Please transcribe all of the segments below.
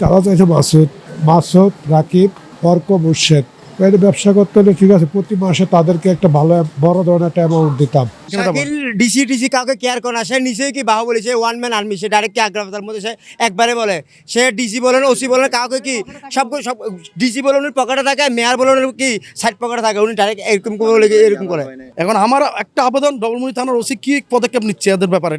চাঁদা চাইছে মাসুদ মাসুদ রাকিব অর্ক মুর্শেদ এর ব্যবসা করতে হলে ঠিক আছে প্রতি মাসে তাদেরকে একটা ভালো বড় ধরনের একটা অ্যামাউন্ট দিতাম। শাকিল ডিসি ডিসি কাউকে কেয়ার করে না। সে নিচেই কি বাহুবলী সে ওয়ান ম্যান আর্মি সে ডাইরেক্ট আগ্রাবাদের মধ্যে সে একবারে বলে। সে ডিসি বলেন ওসি বলেন কাউকে কি সব সব ডিসি বলেন উনি পকেটে থাকে মেয়ার বলেন কি সাইড পকেটে থাকে উনি ডাইরেক্ট এরকম করে এরকম করে। এখন আমার একটা আবেদন ডবলমুড়ি থানার ওসি কি পদক্ষেপ নিচ্ছে এদের ব্যাপারে?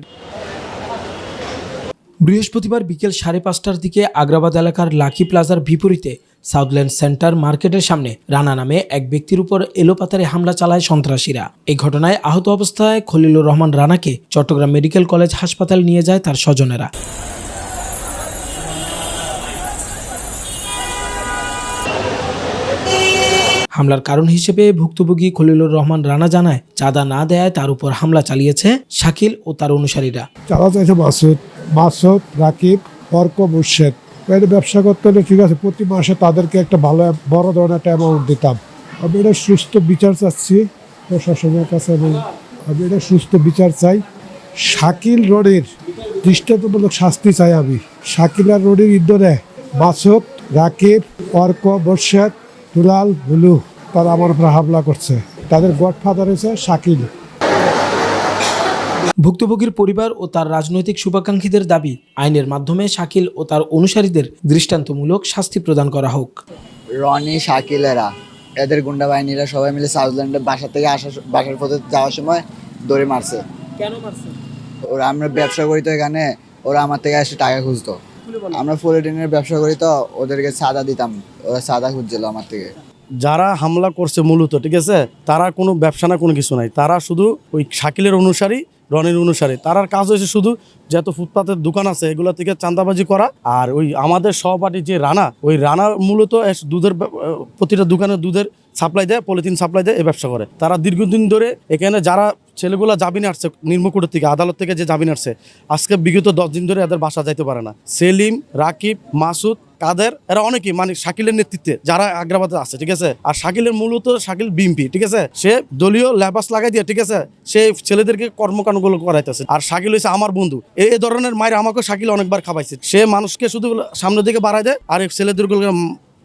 বৃহস্পতিবার বিকেল সাড়ে পাঁচটার দিকে আগ্রাবাদ এলাকার লাকি প্লাজার বিপরীতে সাউথল্যান্ড সেন্টার মার্কেটের সামনে রানা নামে এক ব্যক্তির উপর এলোপাতারে হামলা চালায় সন্ত্রাসীরা। এই ঘটনায় আহত অবস্থায় খলিলুর রহমান রানাকে চট্টগ্রাম মেডিকেল কলেজ হাসপাতাল নিয়ে যায় তার স্বজনেরা। হামলার কারণ হিসেবে ভুক্তভোগী খলিলুর রহমান রানা জানায়, চাঁদা না দেয় তার উপর হামলা চালিয়েছে শাকিল ও তার অনুসারীরা। চাঁদা চাইছে মাসুদ, রাকিব অর্ক মুর্শেদ। এর ব্যবসা করতে হলে ঠিক আছে, প্রতি মাসে তাদেরকে একটা ভালো, বড় ধরনের একটা অ্যামাউন্ট দিতাম। আমি এটা সুস্থ বিচার চাচ্ছি প্রশাসনের কাছে এবং আমি এটা সুস্থ বিচার চাই। শাকিল রোডের দৃষ্টান্তমূলক শাস্তি চাই আমি। শাকিল আর রোডের ইন্দোরে মাসুদ, রাকিব অর্ক বর্ষাদ দুলাল বুলু তারা আমার উপর হামলা করছে। তাদের গডফাদার হয়েছে শাকিল। ভুক্তভোগীর পরিবার ও তার রাজনৈতিক শুভাকাঙ্ক্ষীদের দাবি আইনের মাধ্যমে শাকিল ও তার অনুসারীদের দৃষ্টান্তমূলক শাস্তি প্রদান করা হোক। রনি শাকিলেরা এদের গুন্ডা বাহিনীরা সবাই মিলে সাউথল্যান্ডে বাসা থেকে আসা বাসার পথে যাওয়ার সময় দড়ি মারছে। কেন মারছে? ওরা আমরা ব্যবসা করি তো এখানে ওরা আমার থেকে এসে টাকা খুঁজতো। আমরা ফোলিটিনের ব্যবসা করি তো ওদেরকে সাদা দিতাম ওরা সাদা খুঁজছিল আমার থেকে। যারা হামলা করছে মূলত ঠিক আছে? তারা কোনো ব্যবসা না কোনো কিছু নাই। তারা শুধু ওই শাকিলের অনুসারী রনির অনুসারে। তারার কাজ হয়েছে শুধু যত ফুটপাতের দোকান আছে, এগুলো থেকে চান্দাবাজি করা। আর ওই আমাদের সহপাঠী যে রানা, ওই রানা মূলত দুধের প্রতিটা দোকানে দুধের সাপ্লাই দেয়, পলিথিন সাপ্লাই দেয় এই ব্যবসা করে। তারা দীর্ঘদিন ধরে এখানে যারা ছেলেগুলো জামিনে আসছে নির্মকুটের থেকে, আদালত থেকে যে জামিন আসছে। আজকে বিগত দশ দিন ধরে এদের বাসা যাইতে পারে না। সেলিম, রাকিব, মাসুদ, কাদের, এরা অনেকেই মানে শাকিলের নেতৃত্বে যারা আগ্রাবাদে আছে, ঠিক আছে? আর শাকিলের মূলত শাকিল বিএমপি ঠিক আছে? সে দলীয় লেবাস লাগাই দিয়ে, ঠিক আছে? সে ছেলেদেরকে কর্মকাণ্ডগুলো করাইতেছে। আর শাকিল হয়েছে আমার বন্ধু। এই ধরনের মায়ের আমাকে শাকিল অনেকবার খাবাইছে সে মানুষকে শুধু সামনের দিকে বাড়ায় দেয়, আর এই ছেলেদেরগুলো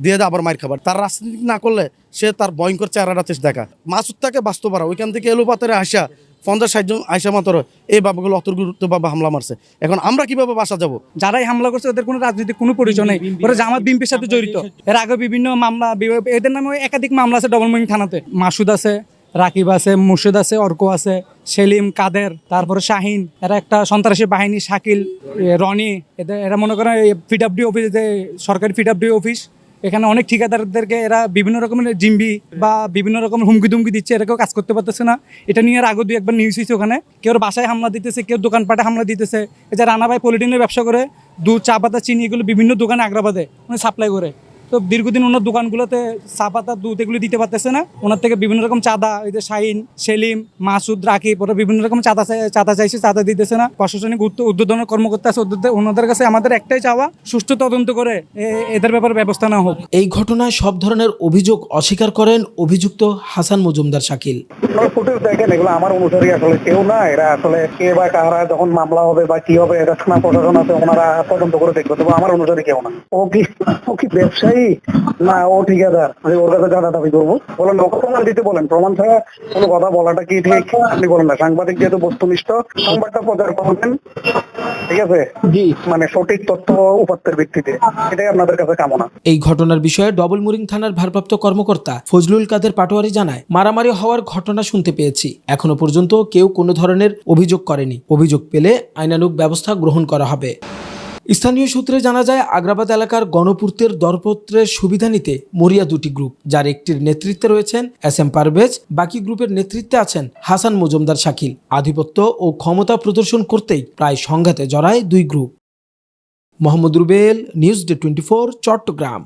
দিয়ে দেয় আবার মায়ের খাবার। তার রাজনীতি না করলে সে তার ভয়ঙ্কর চেহারাটা চেষ্টা দেখা। মাসুদ তাকে বাস্তব ওইখান থেকে এলোপাতারে আসা পঞ্চাশ ষাট জন আইসা মাত্র এই বাবাগুলো অত গুরুত্বভাবে হামলা মারছে। এখন আমরা কীভাবে বাসা যাব? যারাই হামলা করছে ওদের কোনো রাজনৈতিক কোনো পরিচয় নেই। ওরা জামাত বিএনপির সাথে জড়িত। এর আগে বিভিন্ন মামলা এদের নামে একাধিক মামলা আছে ডবল মিং থানাতে। মাসুদ আছে রাকিব আছে মুর্শিদ আছে অর্ক আছে সেলিম কাদের তারপরে শাহিন। এরা একটা সন্ত্রাসী বাহিনী শাকিল রনি। এদের এরা মনে করেন পিডাব্লিউ অফিস যে সরকারি পিডাব্লিউ অফিস এখানে অনেক ঠিকাদারদেরকে এরা বিভিন্ন রকমের জিম্বি বা বিভিন্ন রকমের হুমকি ধুমকি দিচ্ছে, এরা কেউ কাজ করতে পারতেছে না। এটা নিয়ে আগে দুই একবার নিউজ হয়েছে ওখানে। কেউ বাসায় হামলা দিতেছে, কেউ দোকানপাটে হামলা দিতেছে। যে রানা ভাই পলিটিনের ব্যবসা করে, দুধ, চা, পাতা, চিনি, এগুলো বিভিন্ন দোকানে আগ্রাবাদে মানে সাপ্লাই করে। তো দীর্ঘদিন ওনার দোকানগুলোতে চা পাতা দুধ এগুলো দিতে পারতেছে না। ওনার থেকে বিভিন্ন রকম চাঁদা এই যে শাহিন সেলিম মাসুদ রাকিব ওরা বিভিন্ন রকম চাঁদা চাঁদা চাইছে চাঁদা দিতেছে না। প্রশাসনিক উদ্বোধনের কর্মকর্তা আছে ওনাদের কাছে আমাদের একটাই চাওয়া সুষ্ঠু তদন্ত করে এদের ব্যাপারে ব্যবস্থা নেওয়া হোক। এই ঘটনায় সব ধরনের অভিযোগ অস্বীকার করেন অভিযুক্ত হাসান মজুমদার শাকিল। ফুটেজ দেখেন এগুলো আমার অনুসারী আসলে কেউ না এরা আসলে কে বা কারা যখন মামলা হবে বা কি হবে এটা থানা প্রশাসন আছে ওনারা তদন্ত করে দেখবে তবে আমার অনুসারী কেউ না। ও কি ও কি ব্যবসায়ী? না ও ঠিকাদার আমি ওর কাছে জানা দাবি করব বলেন ওকে প্রমাণ দিতে বলেন। প্রমাণ ছাড়া কোনো কথা বলাটা কি ঠিক? আপনি বলেন না। সাংবাদিক যেহেতু বস্তুনিষ্ঠ সংবাদটা প্রচার করবেন। ঠিক আছে? জি। মানে সঠিক তথ্য উপাত্তের ভিত্তিতে। এটাই আপনাদের কাছে কামনা। এই ঘটনার বিষয়ে ডবল মুরিং থানার ভারপ্রাপ্ত কর্মকর্তা ফজলুল কাদের পাটোয়ারি জানায় মারামারি হওয়ার ঘটনা শুনতে পেয়েছি। এখনও পর্যন্ত কেউ কোনো ধরনের অভিযোগ করেনি। অভিযোগ পেলে আইনানুগ ব্যবস্থা গ্রহণ করা হবে। স্থানীয় সূত্রে জানা যায়, আগ্রাবাদ এলাকার গণপূর্তের দরপত্রের সুবিধা নিতে মরিয়া দুটি গ্রুপ, যার একটির নেতৃত্বে রয়েছেন এস এম পারভেজ, বাকি গ্রুপের নেতৃত্বে আছেন হাসান মজুমদার শাকিল। আধিপত্য ও ক্ষমতা প্রদর্শন করতেই প্রায় সংঘাতে জড়ায় দুই group. Mohammad Rubel, news day twenty four, Chattogram.